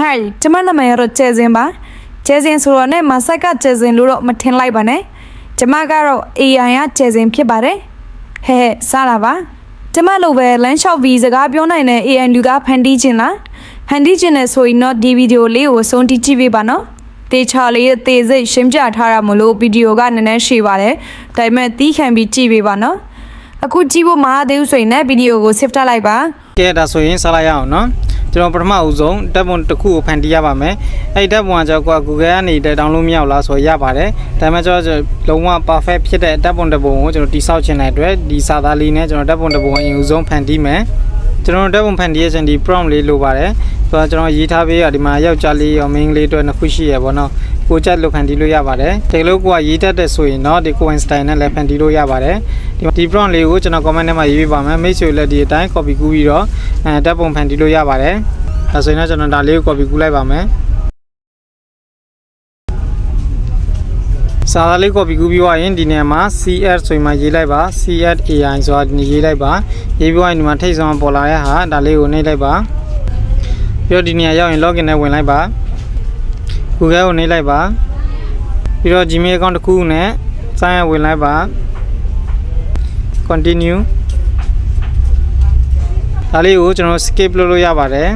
ဟိုင်ကျမနာမည်ကတော့ကျဲစင်ပါကျဲစင်ဆိုတော့နဲ့မဆက်ကကျဲစင်လို့တော့မထင်လိုက်ပါနဲ့ကျမကတော့ AI ကကျဲစင်ဖြစ်ပါတယ်ဟဲ့ဟဲ့စားလာပါကျမလိုပဲလမ်းလျှောက်ပြီးစကားပြောနိုင်တဲ့ AI လူကဖန်တီးခြင်းလားဖန်တီးခြင်းနဲ့ဆိုရင်တော့ဒီဗီဒီယိုလေးကိုဆုံးတိကြည့်ပေးပါနော်တေချာလေးသေစိတ်ရှင်းပြထားတာမလို့ဗီဒီယိုကနည်းနည်းရှည်ပါတယ်ဒါပေမဲ့တီးခံပြီးကြည့်ပေးပါနော်အခုကြည့်ဖို့မအားသေးဘူးဆိုရင်လည်းဗီဒီယိုကို save ထားလိုက်ပါကဲဒါဆိုရင်ဆက်လိုက်ရအောင်နော် ကျွန်တော်ပထမအဦးဆုံးတက်ပွန်တစ်ခုကိုဖန်တီးရပါမယ်အဲ့ဒီတက်ပွန်ကကျွန်တော်က Google ကနေတက်တောင်းလို့မရဘူးလားဆိုရပါတယ်ဒါပေမဲ့ကျွန်တော်လုံးဝ perfect ဖြစ်တဲ့တက်ပွန်တစ်ပုံကိုကျွန်တော်တိဆောက်ချင်တဲ့အတွက်ဒီစာသားလေးနဲ့ကျွန်တော်တက်ပွန်တစ်ပုံအရင်ဦးဆုံးဖန်တီးမယ်ကျွန်တော်တက်ပုံဖန်တီးရခြင်းဒီ prompt လေးလိုပါတယ် ဆိုတော့ကျွန်တော်ရေးထားပေးရဒီမှာယောက်ျားလေးရော main လေးအတွက်နှစ်ခုရှိရပါတော့ကိုကြက်လို့ဖန်တီးလို့ရပါတယ်တကယ်လို့ကိုကရေးတတ်တဲ့ဆိုရင်တော့ဒီ coin style နဲ့လည်းဖန်တီးလို့ရပါတယ်ဒီဒီ prompt လေးကိုကျွန်တော် comment ထဲမှာရေးပေးပါမယ်မိတ်ဆွေလည်းဒီအတိုင်း copy ကူးပြီးတော့အဲတက်ပုံဖန်တီးလို့ရပါတယ်ဒါဆိုရင်တော့ကျွန်တော်ဒါလေးကို copy ကူးလိုက်ပါမယ်စာသားလေး copy ကူးပြီးသွားရင်ဒီနေရာမှာ CS ဆိုရင်မှရေးလိုက်ပါ CSAI ဆိုတာဒီနေ့ရေးလိုက်ပါရေးပြီးသွားရင်ဒီမှာထိတ်ဆုံးပေါ်လာတဲ့ဟာဒါလေးကိုနှိပ်လိုက်ပါ ပြီးတော့ဒီနေရာရောက်ရင် login နဲ့ဝင်လိုက်ပါ Google ကိုနှိပ်လိုက်ပါပြီးတော့ Gmail account တစ်ခုနဲ့ sign up ဝင်လိုက်ပါ continue ဒါလေးကိုကျွန်တော် skip လုပ်လို့ရပါတယ်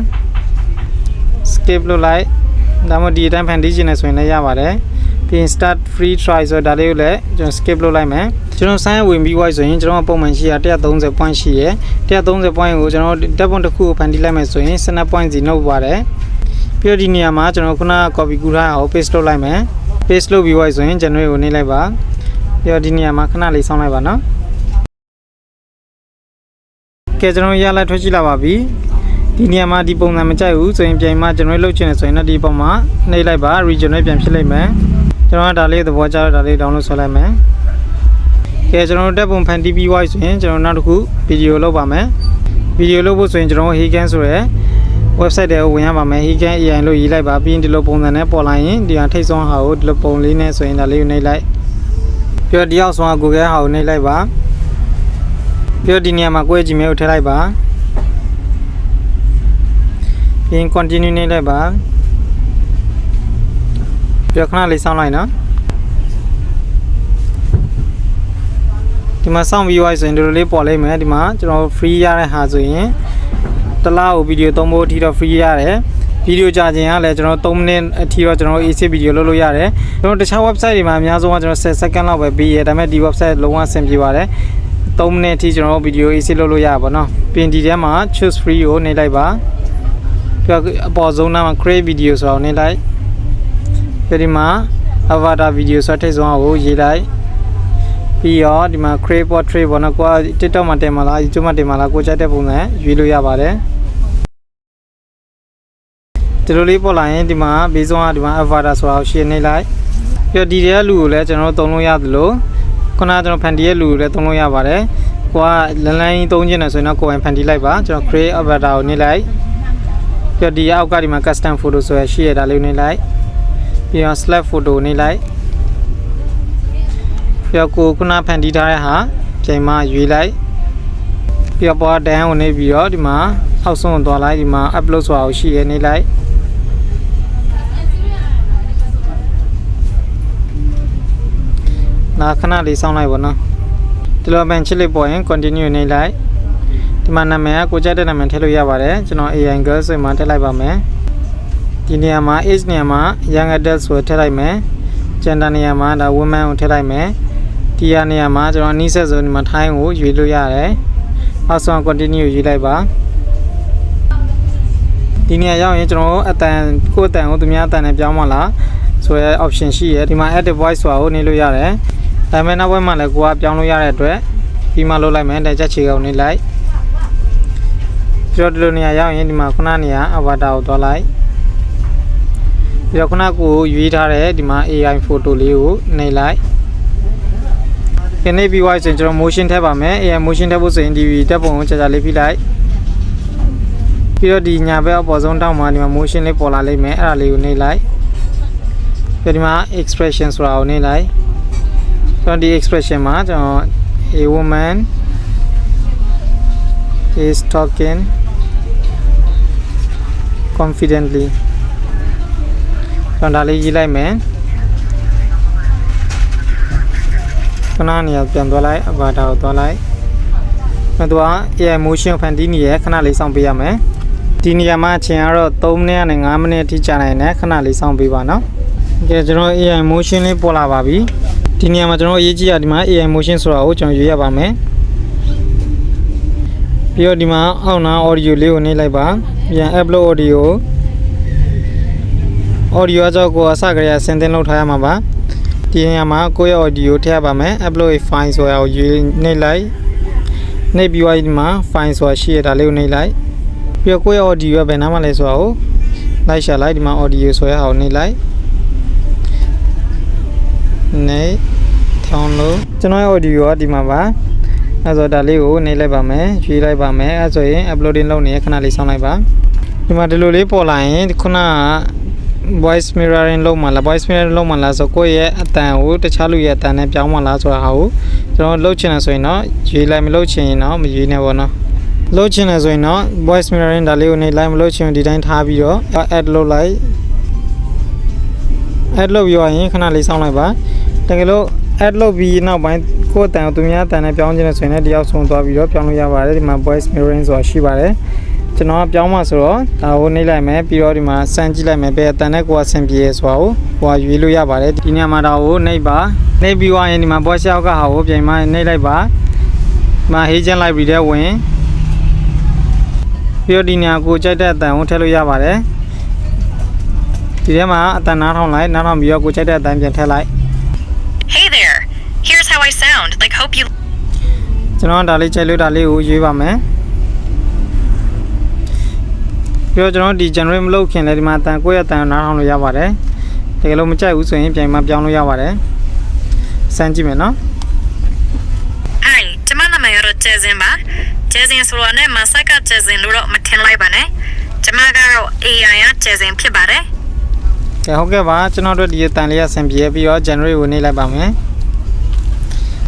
skip လုပ်လိုက်ဒါမှမဟုတ်ဒီအတိုင်းဖန်တီးခြင်းနဲ့ဆိုရင်လည်းရပါတယ် ပြီးရင် start free try ဆိုတော့ဒါလေးကိုလည်းကျွန်တော် skip လုပ်လိုက်မယ်ကျွန်တော် sign up ဝင်ပြီးွားဆိုရင်ကျွန်တော်ပုံမှန်ရှိရ130 point ရှိရ130 point ကိုကျွန်တော်တက်ပွန်တစ်ခုကိုဖန်တီးလိုက်မယ်ဆိုရင်12 point စီနှုတ်ပါတယ်ပြီးတော့ဒီနေရာမှာကျွန်တော်ခုနက copy ကူးထားအောင် paste လုပ်လိုက်မယ် paste လုပ်ပြီးွားဆိုရင် generate ကိုနှိပ်လိုက်ပါပြီးတော့ဒီနေရာမှာခဏလေးစောင့်လိုက်ပါနော်ကဲကျွန်တော်ရလာထွက်ကြည့်လာပါပြီဒီနေရာမှာဒီပုံစံမကြိုက်ဘူးဆိုရင်ပြန်မှကျွန်တော်လုပ်ချင်တယ်ဆိုရင်တော့ဒီပုံမှာနှိပ်လိုက်ပါ regional ပြန်ဖြစ်လိုက်မယ် ကျွန်တော်ကဒါလေးသဘောကျတော့ဒါလေး download ဆွဲလိုက်မယ်ကဲကျွန်တော်တက်ပုံဖန်တီးပြီးွားဆိုရင်ကျွန်တော်နောက်တစ်ခုဗီဒီယိုလုပ်ပါမယ်ဗီဒီယိုလုပ်ဖို့ဆိုရင်ကျွန်တော် Hegan ဆိုရယ် website တွေကိုဝင်ရပါမယ် Hegan AI လို့ရေးလိုက်ပါပြီးရင်ဒီလိုပုံစံနဲ့ပေါ်လာရင်ဒီဟာထိတ်ဆုံးဟာကိုဒီလိုပုံလေးနဲ့ဆိုရင်ဒါလေးကိုနှိပ်လိုက်ပြီးတော့ဒီအောက်ဆုံးက Google ဟာကိုနှိပ်လိုက်ပါပြီးတော့ဒီနေရာမှာကိုယ့်ရဲ့ Gmail ကိုထည့်လိုက်ပါပြီးရင် continue နှိပ်လိုက်ပါ ပြီးတော့ခဏလေးစောင့်လိုက်နော်ဒီမှာစောင့်ပြီးသွားဆိုရင်ဒီလိုလေးပေါ်လိမ့်မယ်ဒီမှာကျွန်တော် free ရတဲ့ဟာဆိုရင်တစ်လားကိုဗီဒီယိုသုံးဖို့အထိတော့ free ရတယ်ဗီဒီယိုကြာခြင်းကလည်းကျွန်တော်3မိနစ်အထိတော့ကျွန်တော် AC ဗီဒီယိုလုပ်လို့ရတယ်ကျွန်တော်တခြား website တွေမှာအများဆုံးကကျွန်တော်10 second လောက်ပဲပြီးရဒါပေမဲ့ဒီ website လုံးဝအဆင်ပြေပါတယ်3မိနစ်အထိကျွန်တော်ဗီဒီယို AC လုပ်လို့ရပါတော့ပြင်ဒီထဲမှာ choose free ကိုနှိပ်လိုက်ပါပြီးတော့အပေါ်ဆုံးနားမှာ create video ဆိုတော့နှိပ်လိုက်ပြီး ဒီမှာ avatar video ဆိုတဲ့ထိပ်ဆုံးကိုရေးလိုက်ပြီးတော့ဒီမှာ create portrait ဘောနော်ကိုက TikTok မှာတင်မှာလား YouTube မှာတင်မှာလားကိုကြိုက်တဲ့ပုံစံရွေးလို့ရပါတယ်ဒီလိုလေးပေါ်လာရင်ဒီမှာဘေးဆုံးကဒီမှာ avatar ဆိုတာကိုရှင်းနေလိုက်ပြီးတော့ဒီတဲ့လူကိုလည်းကျွန်တော်တို့သုံးလို့ရသလိုခုနကကျွန်တော်ဖန်တီးရဲ့လူကိုလည်းသုံးလို့ရပါတယ်ကိုကလန်လန်းကြီးသုံးခြင်းနဲ့ဆိုရင်တော့ကိုယ်ပိုင်ဖန်တီးလိုက်ပါကျွန်တော် create avatar ကိုနေလိုက်ပြီးတော့ဒီအောက်ကဒီမှာ custom photo ဆိုရရှိရတာလေးကိုနေလိုက် ပြီးတော့ slap photo နေလိုက်ပြီးတော့ကိုခုနဖန်တီးထားတဲ့ဟာချိန်မှရွေးလိုက်ပြီးတော့ပေါ်တန်းကိုနေပြီးတော့ဒီမှာအောက်ဆုံးကိုသွားလိုက်ဒီမှာ upload ဆိုတာကိုရှိရနေလိုက်နာခဏလေးစောင့်လိုက်ပါနော်ဒီလိုမှန်ချစ်လေးပေါ်ရင် continue နေလိုက်ဒီမှာနာမည်ကကိုကြိုက်တဲ့နာမည်ထည့်လို့ရပါတယ်ကျွန်တော် AI girl ဆိုမှထည့်လိုက်ပါမယ် ဒီနေရာမှာ age နေရာမှာ young adult ဆိုထည့်လိုက်မယ် gender နေရာမှာဒါ woman ကိုထည့်လိုက်မယ်ဒီရနေရာမှာကျွန်တော်အနည်းဆက်ဆိုဒီမှာ time ကိုရွေးလို့ရတယ်အောက်ဆုံး continue ရွေးလိုက်ပါဒီနေရာရောက်ရင်ကျွန်တော်အတန်ကိုယ်အတန်ကိုသူများအတန်နဲ့ပြောင်းမလားဆိုရဲ option ရှိရဒီမှာ add voice ဆိုတာကိုနေလို့ရတယ်ဒါပေမဲ့နောက်ဘက်မှာလည်းကိုကပြောင်းလို့ရတဲ့အတွက်ပြီးမှလုပ်လိုက်မယ်တက်ချက်ချေကောင်နေလိုက်ပြီးတော့ဒီလိုနေရာရောက်ရင်ဒီမှာခုနနေရာ avatar ကိုသွားလိုက် ပြီးတော့ခုနကိုရွေးထားတဲ့ဒီမှာ AI photo လေးကိုနှိပ်လိုက်ခင်းနေပြီးွားဆိုရင်ကျွန်တော် motion ထည့်ပါမယ် AI motion ထည့်ဖို့ဆိုရင်ဒီတက်ပုံကိုကြာကြာလေးဖိလိုက်ပြီးတော့ဒီညာဘက်အပေါ်ဆုံးတောက်မှာဒီမှာ motion လေးပေါ်လာလိမ့်မယ်အဲ့ဒါလေးကိုနှိပ်လိုက်ပြီးဒီမှာ expression ဆိုတာကိုနှိပ်လိုက်ကျွန်တော်ဒီ expression မှာကျွန်တော် a woman is talking confidently ကျွန်တော်ဒါလေးရေးလိုက်မယ်ခဏနေရာပြန်သွားလိုက်အဘာတာကိုသွားလိုက်မတူက AI motion ဖန်တီးနေရခဏလေးစောင့်ပေးရမယ်ဒီနေရာမှာအချိန်ကတော့3မိနစ်နဲ့5မိနစ်အထိကြာနိုင်တယ်ခဏလေးစောင့်ပေးပါနော်ကဲကျွန်တော် AI motion လေးပေါ်လာပါပြီဒီနေရာမှာကျွန်တော်အရေးကြီးတာဒီမှာ AI motion ဆိုတာကိုကျွန်တော်ရွေးရပါမယ်ပြီးတော့ဒီမှာအောက်နာ audio လေးကိုနှိပ်လိုက်ပါပြန် upload audio audio အကြောင်းကိုအစကတည်းကဆင်းသင်းလုပ်ထားရမှာပါဒီနေရာမှာကိုယ့်ရဲ့ audio ထည့်ရပါမယ် upload a file ဆိုတာကိုရွေးနှိပ်လိုက်နှိပ်ပြီးသွားဒီမှာ file ဆိုတာရှိရတာလေးကိုနှိပ်လိုက်ပြီးတော့ကိုယ့်ရဲ့ audio ကဘယ်နားမှာလဲဆိုတာကိုလိုက်ရှာလိုက်ဒီမှာ audio ဆိုရအောင်နှိပ်လိုက်နေထောင်းလို့ကျွန်တော်ရဲ့ audio ကဒီမှာပါအဲဆိုဒါလေးကိုနှိပ်လိုက်ပါမယ်ရွေးလိုက်ပါမယ်အဲဆိုရင် uploading လုပ်နေရခဏလေးစောင့်လိုက်ပါဒီမှာဒီလိုလေးပေါ်လာရင်ခုနက voice mirroring လုပ်မှလား voice mirroring လုပ်မှလားဆိုကိုယ့်ရဲ့အတန်ကိုတခြားလူရဲ့အတန်နဲ့ပြောင်းမှလားဆိုတာဟာကိုကျွန်တော်လုပ်ချင်တယ်ဆိုရင်တော့ရွေးလိုက်မလုပ်ချင်ရင်တော့မရွေးနဲ့ပေါ့နော်လုပ်ချင်တယ်ဆိုရင်တော့ voice mirroring ဒါလေးကိုနေလိုက်မလုပ်ချင်ရင်ဒီတိုင်းထားပြီးတော့ add လုပ်လိုက် add လုပ်ပြီးရင်ခဏလေးစောင့်လိုက်ပါတကယ်လို့ add လုပ်ပြီးနောက်ပိုင်းကိုယ့်အတန်ကိုသူများအတန်နဲ့ပြောင်းချင်တယ်ဆိုရင်လည်းဒီရောက်ဆုံးသွားပြီးတော့ပြောင်းလို့ရပါတယ်ဒီမှာ voice mirroring ဆိုတာရှိပါတယ် ကျွန်တော်ကပြောင်းမှဆိုတော့ဒါကိုနှိပ်လိုက်မယ်ပြီးတော့ဒီမှာစမ်းကြည့်လိုက်မယ်ဘယ်အတန်နဲ့ကိုယ်ကဆင်ပြေရဆိုတာကိုကိုယ်ကရွေးလို့ရပါတယ်ဒီနေရာမှာဒါကိုနှိပ်ပါနှိပ်ပြီးသွားရင်ဒီမှာ voice out ကဟာကိုပြန်မှနှိပ်လိုက်ပါဒီမှာ agent library ထဲဝင်ပြီးတော့ဒီနေရာကိုကြိုက်တဲ့အတန်ကိုထည့်လို့ရပါတယ်ဒီထဲမှာအတန်နားထောင်လိုက်နားထောင်ပြီးတော့ကိုကြိုက်တဲ့အတန်ပြန်ထည့်လိုက် Hey there. Here's how I sound. Like, hope you ကျွန်တော်ကဒါလေးကြိုက်လို့ဒါလေးကိုရွေးပါမယ် ပြီးတော့ကျွန်တော်ဒီ generate မလုပ်ခင်လည်းဒီမှာအတန်ကိုယ့်ရဲ့အတန်နားထောင်လို့ရပါတယ်တကယ်လို့မကြိုက်ဘူးဆိုရင်ပြန်မှပြောင်းလို့ရပါတယ်စမ်းကြည့်မယ်နော် Hi, ကျမနာမည်ကတော့ Jason ပါ Jason ဆိုတော့နဲ့မဆက်က Jason လို့တော့မထင်လိုက်ပါနဲ့ကျမကတော့ AI ရ Jason ဖြစ်ပါတယ်ကဲဟုတ်ကဲ့ပါကျွန်တော်တို့ဒီအတန်လေးရဆင်ပြေပြီးတော့ generate ကိုနေလိုက်ပါမယ်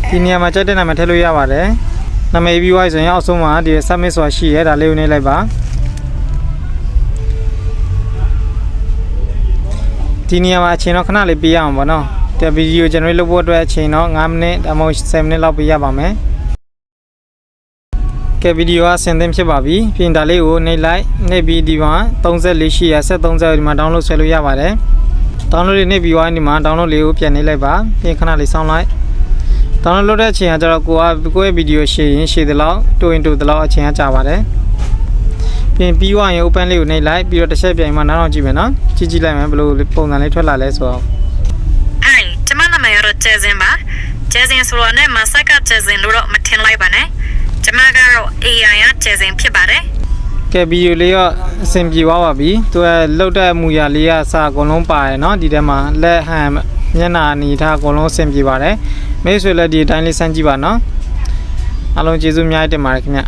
ဒီနေရာမှာကြိုက်တဲ့နာမည်ထည့်လို့ရပါတယ်နာမည်ပြီးသွားပြီဆိုရင်အောက်ဆုံးမှာဒီ submit ဆိုတာရှိရဲဒါလေးကိုနေလိုက်ပါ ဒီနေရာမှာအချိန်တော့ခဏလေးပေးရအောင်ပေါ့နော်ဒီဗီဒီယို generate လုပ်ဖို့အတွက်အချိန်တော့9မိနစ်ဒါမှမဟုတ်7မိနစ်လောက်ပေးရပါမယ်ကဲဗီဒီယိုကဆင်သင့်ဖြစ်ပါပြီပြင်ဒါလေးကိုနှိပ်လိုက်နှိပ်ပြီးဒီမှာ34ရှိရဆက်30ဒီမှာ download ဆွဲလို့ရပါတယ် download လေးနှိပ်ပြီးသွားရင်ဒီမှာ download လေးကိုပြန်နှိပ်လိုက်ပါပြင်ခဏလေးစောင့်လိုက် download လုပ်တဲ့အချိန်ကကျတော့ကိုကကိုယ့်ရဲ့ဗီဒီယိုရှည်ရင်ရှည်သလောက်တိုးရင်တိုးသလောက်အချိန်ကကြာပါတယ် ပြင်ပြီးသွားရင် open လေးကိုနှိပ်လိုက်ပြီးတော့တစ်ချက်ပြန်မှနားထောင်ကြည့်မယ်နော်ကြည့်ကြည့်လိုက်မယ်ဘယ်လိုပုံစံလေးထွက်လာလဲဆိုတော့ Hi ကျမနာမည်ကတော့ Jason ပါ Jason ဆိုတော့နဲ့မဆက်က Jason လို့တော့မထင်လိုက်ပါနဲ့ကျမကတော့ AI ရ Jason ဖြစ်ပါတယ် ကဲဗီဒီယိုလေးရောအဆင်ပြေသွားပါပြီသူကလုတ်တဲ့အမူအရာလေးကစအကုန်လုံးပါတယ်เนาะဒီထဲမှာလက်ဟန်မျက်နှာအနေထားအကုန်လုံးအဆင်ပြေပါတယ်မိတ်ဆွေလည်းဒီအတိုင်းလေးစမ်းကြည့်ပါเนาะအားလုံးကျေးဇူးအများကြီးတင်ပါတယ်ခင်ဗျ